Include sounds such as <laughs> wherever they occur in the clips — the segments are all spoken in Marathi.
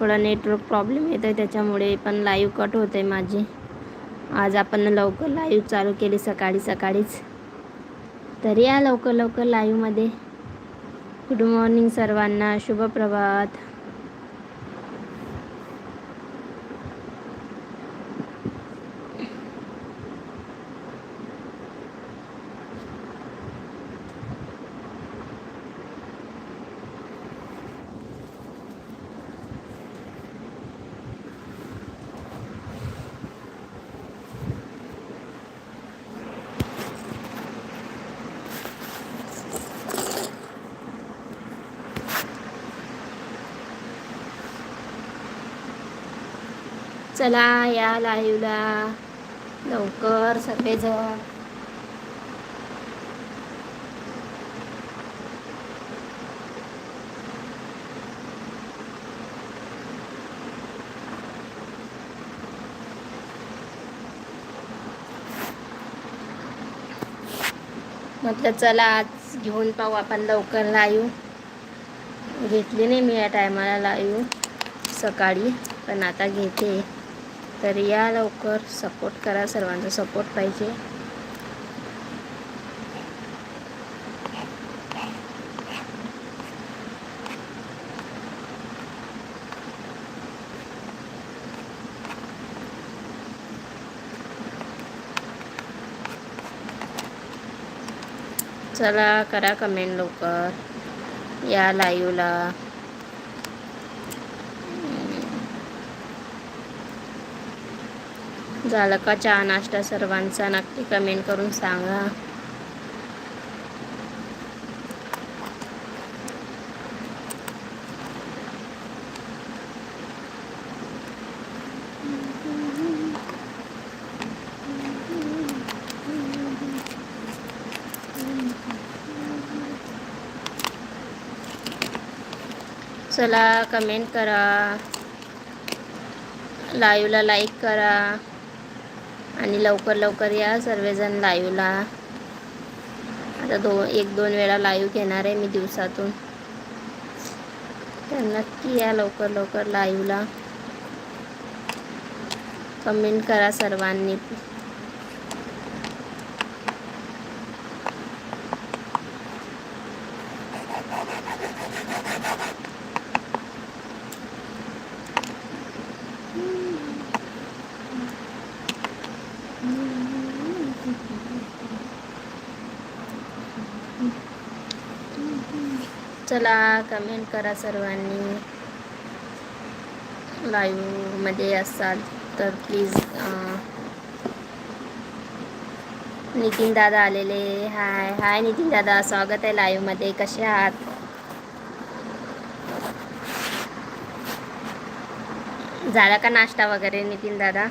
थोडा नेटवर्क प्रॉब्लेम येतो आहे त्याच्यामुळे पण लाईव्ह कट होत आहे माझी. आज आपण लवकर लाईव्ह चालू केली सकाळी सकाळीच. तर या लवकर लवकर लाईव्हमध्ये गुड मॉर्निंग सर्वांना. शुभ प्रभात चला या लाईव्हला. लवकर सगळेजण. म्हटलं चला आज घेऊन पाहू आपण लवकर लाईव्ह. घेतली नाही मी या टायमाला लाईव्ह. सकाळी पण आता घेते. तर या लवकर सपोर्ट करा सर्वांचा सपोर्ट पाहिजे. चला करा कमेंट लवकर. या लाईव्हला झालं का चहा नाश्ता सर्वांचा? नक्की कमेंट करून सांगा. चला कमेंट करा. लाईव्हला लाईक करा. आणि लवकर लवकर या सर्वजण लाईव्हला. आता दो एक दोन वेळा लाईव्ह घेणार आहे मी दिवसातून. तर नक्की या लवकर लवकर लाईव्हला. कमेंट करा सर्वांनी. चला कमेंट करा सर्वांनी. लाईव्हमध्ये असाल तर प्लीज नितीन दादा आलेले. हाय हाय नितीन दादा. स्वागत आहे लाईव्हमध्ये कसे आहात? झाला का नाश्ता वगैरे नितीन दादा?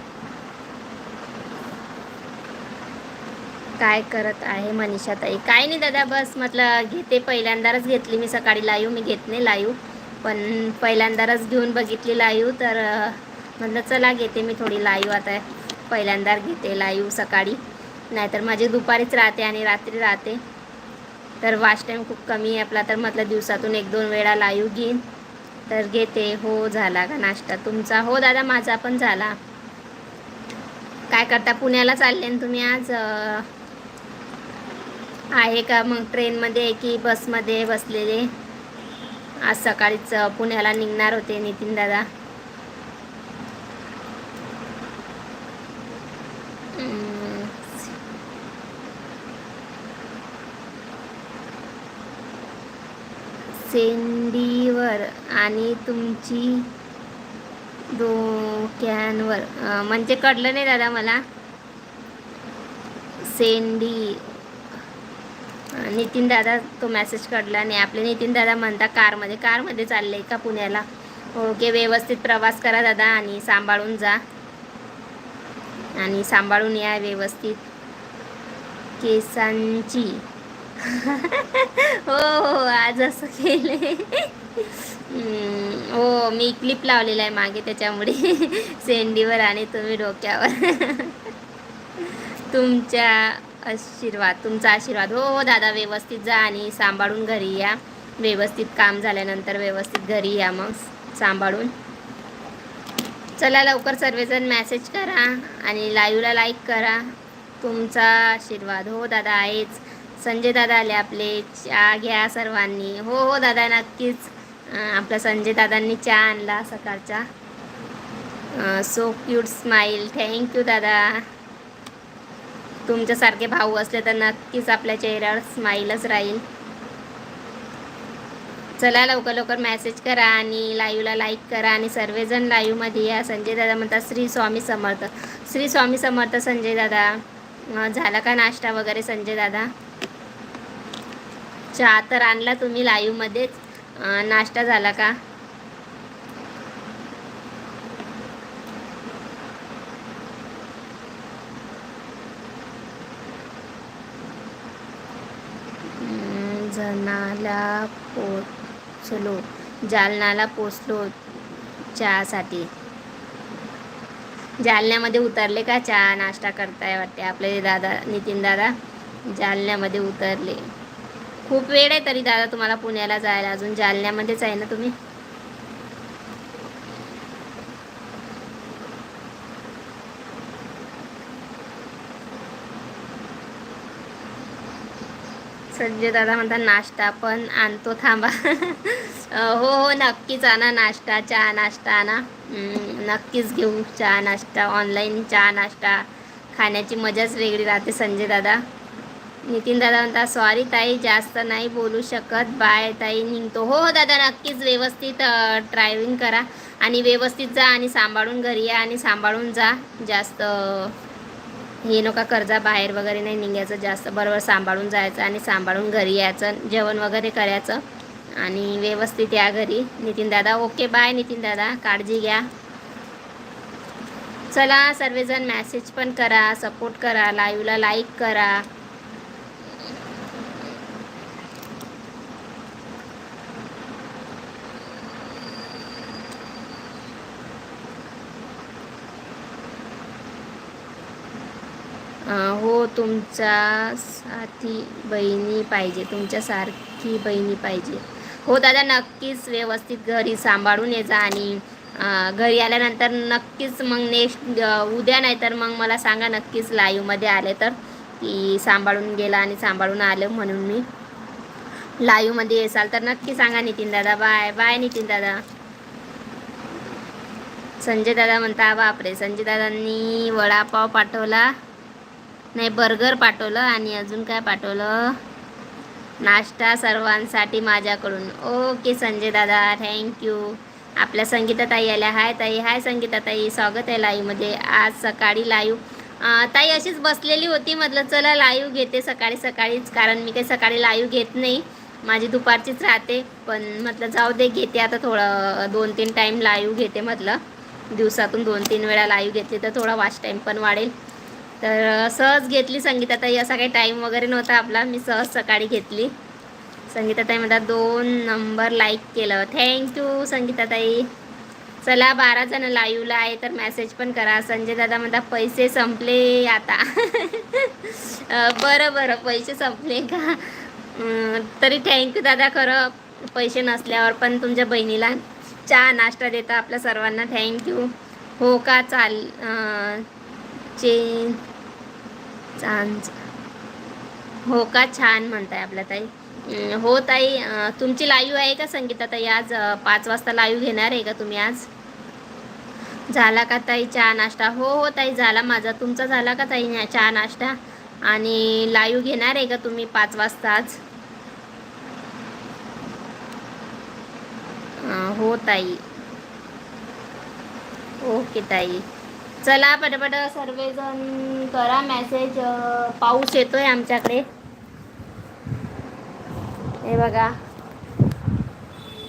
काय करत आहे मनीषा ताई काय नाही दादा बस म्हटलं घेते पहिल्यांदाच घेतली मी सकाळी लाईव्ह. मी घेत नाही लाईव्ह पण पहिल्यांदाच घेऊन बघितली लाईव्ह तर म्हटलं चला घेते मी थोडी लाईव्ह आता. पहिल्यांदा घेते लाईव्ह सकाळी. नाहीतर माझी दुपारीच राहते आणि रात्री राहते. तर वाच टाईम खूप कमी आहे आपला तर म्हटलं दिवसातून एक दोन वेळा लाईव्ह घेईन. तर घेते. हो झाला का नाश्ता तुमचा? हो दादा माझा पण झाला. काय करता? पुण्याला चालले तुम्ही आज? आहे का मग ट्रेनमध्ये की बसमध्ये बसलेले? आज सकाळीच पुण्याला निघणार होते नितीन दादा. सेंडीवर आणि तुमची डोक्यांवर म्हणजे कळलं नाही दादा मला. सेंडी नितीन दादा तो मेसेज काढला आणि आपले नितीन दादा म्हणता कारमध्ये कारमध्ये चालले का पुण्याला? ओके व्यवस्थित प्रवास करा दादा आणि सांभाळून जा. आणि सांभाळून या व्यवस्थित. केसांची. <laughs> हो हो आज असं केले हो मी क्लिप लावलेला आहे मागे त्याच्यामुळे. <laughs> सेंडीवर आणि तुम्ही डोक्यावर. <laughs> तुमच्या आशीर्वाद तुमचा आशीर्वाद. हो हो दादा व्यवस्थित जा आणि सांभाळून घरी या. व्यवस्थित काम झाल्यानंतर व्यवस्थित घरी या मग सांभाळून. चला लवकर सर्वजण मॅसेज करा आणि लाईव्हला लाईक करा. तुमचा आशीर्वाद. हो दादा आहेच. संजय दादा आले आपले. चहा घ्या सर्वांनी. हो हो दादा नक्कीच. आपल्या संजय दादांनी चहा आणला सकाळचा. सो क्यूट स्माईल थँक्यू दादा. तुमच्यासारखे भाऊ असले तर नक्कीच आपल्या चेहऱ्यावर स्माईलच राहील. चला लवकर लवकर मॅसेज करा आणि लाईव्हला लाईक करा आणि सर्वजण लाईव्हमध्ये या. संजय दादा म्हणतात श्री स्वामी समर्थ. श्री स्वामी समर्थ संजय दादा. झाला का नाश्ता वगैरे संजय दादा? चहा तर आणला तुम्ही लाईव्हमध्येच नाश्ता झाला का? जालनाला पोचलो जालनाला पोचलो चहासाठी. जालन्यामध्ये उतरले का? चहा नाश्ता करताय वाटते आपले दादा नितीन दादा? जालन्यामध्ये उतरले. खूप वेळ आहे तरी दादा तुम्हाला पुण्याला जायला. अजून जालन्यामध्येच आहे ना तुम्ही? संजय दादा म्हणतात नाश्ता पण आणतो थांबा. हो हो नक्कीच आणा नाश्ता चहा नाश्ता आणा. नक्कीच घेऊ चहा नाश्ता ऑनलाईन चहा नाश्ता. खाण्याची मजाच वेगळी राहते संजय दादा. नितीन दादा म्हणतात सॉरी ताई जास्त नाही बोलू शकत. बाय ताई निघतो. हो हो दादा नक्कीच व्यवस्थित ड्रायव्हिंग करा. आणि व्यवस्थित जा आणि सांभाळून घरी या आणि सांभाळून जा. जास्त हे नका कर्जा बाहेर वगैरे नाही निघायचं जास्त बरोबर सांभाळून जायचं आणि सांभाळून घरी यायचं जेवण वगैरे करायचं आणि व्यवस्थित या घरी. नितीन दादा ओके बाय नितीन दादा काळजी घ्या. चला सर्वजण मॅसेज पण करा सपोर्ट करा लाईव्हला लाईक करा. हो तुमच्या साथी बहिणी पाहिजे. तुमच्यासारखी बहिणी पाहिजे. हो दादा नक्कीच व्यवस्थित घरी सांभाळून येजा आणि घरी आल्यानंतर नक्कीच मग नेक्स्ट उद्या नाही तर मग मला सांगा नक्कीच लाईव्हमध्ये आले तर की सांभाळून गेला आणि सांभाळून आलं म्हणून मी लाईव्हमध्ये येसाल तर नक्की सांगा नितीन दादा. बाय बाय नितीन दादा. संजय दादा म्हणता बापरे संजय दादांनी वडापाव पाठवला. नाही बर्गर पाठवलं आणि अजून काय पाठवलं? नाश्ता सर्वांसाठी माझ्याकडून. ओके संजय दादा थँक्यू आपल्या संगीता ताई आल्या. हाय ताई हाय संगीता ताई. स्वागत आहे लाईव्हमध्ये आज सकाळी लाईव्ह ताई अशीच बसलेली होती. म्हटलं चला लाईव्ह घेते सकाळी सकाळीच कारण मी काही सकाळी लाईव्ह घेत नाही. माझी दुपारचीच राहते. पण म्हटलं जाऊ दे घेते आता थोडं दोन तीन टाईम लाईव्ह घेते म्हटलं. दिवसातून दोन तीन वेळा लाईव्ह घेतली तर थोडा वाच टाईम पण वाढेल. तर सहज घेतली संगीताताई. असा काही टाईम वगैरे नव्हता आपला. मी सहज सकाळी घेतली. संगीताताई म्हणतात दोन नंबर लाईक केलं. थँक्यू संगीताताई. चला बारा जण लाईव्हला आहे तर मेसेज पण करा. संजय दादा म्हणता पैसे संपले आता. <laughs> बरं बरं. पैसे संपले का? तरी थँक्यू दादा खरं. पैसे नसल्यावर पण तुमच्या बहिणीला चहा नाश्ता देता आपल्या सर्वांना. थँक्यू हो का? चाल चेन. चांज हो का? छान म्हणताय आपल्या ताई. हो ताई तुमची लाईव्ह आहे का संगीता ताई? आज पाच वाजता लाईव्ह घेणार आहे का तुम्ही आज? झाला का ताई चहा नाश्ता? हो हो ताई झाला माझा. तुमचा झाला का ताई चहा नाश्ता? आणि लाईव्ह घेणार आहे का तुम्ही पाच वाजता आज? हो ताई. ओके ताई. चला पटपट सर्वजण करा मेसेज पाऊस येतोय आमच्याकडे. हे बघा.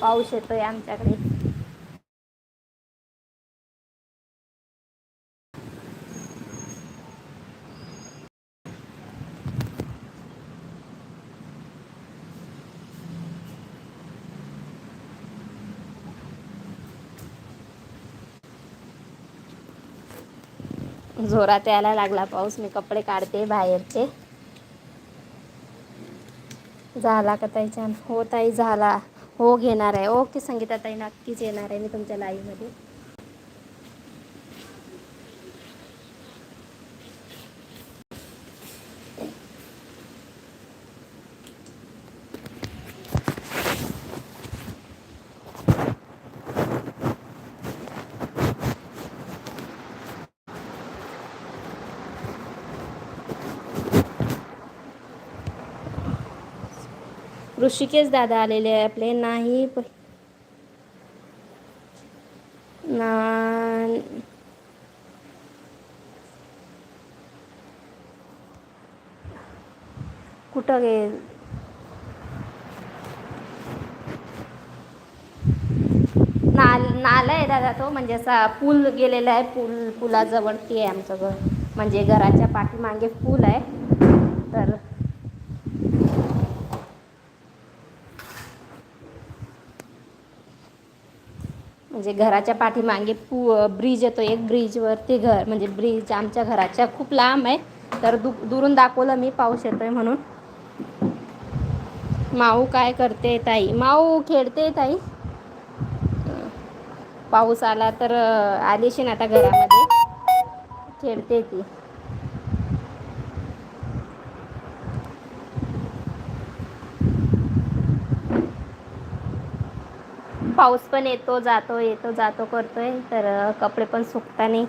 पाऊस येतोय आमच्याकडे. जोरात यायला लागला पाऊस. मी कपडे काढते बाहेरचे. झाला का ताई छान? हो ताई झाला. हो घेणार आहे. ओके संगीता ताई नक्कीच येणार आहे. मी तुमच्या लाईव्हमध्ये ऋषिकेश दादा आलेले आहे आपले. नाही प- ना कुठं गे? नाल नाला आहे दादा तो म्हणजे असा पूल गेलेला आहे पूल पुलाजवळती आहे आमचं घर. म्हणजे घराच्या पाठीमागे पूल आहे. तर म्हणजे घराच्या पाठीमागे पू ब्रिज येतो. एक ब्रिजवरती घर म्हणजे ब्रिज आमच्या घराच्या खूप लांब आहे. तर दु दुरून दाखवलं मी पाऊस येतोय म्हणून. माऊ काय करते ताई? माऊ खेळते ताई. पाऊस आला तर आलीशी ना आता घरामध्ये. खेळते ती. पाऊस पण येतो जातो येतो जातो करतोय. तर कपडे पण सुकता नाही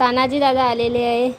तानाजी दादा आलेले आहे.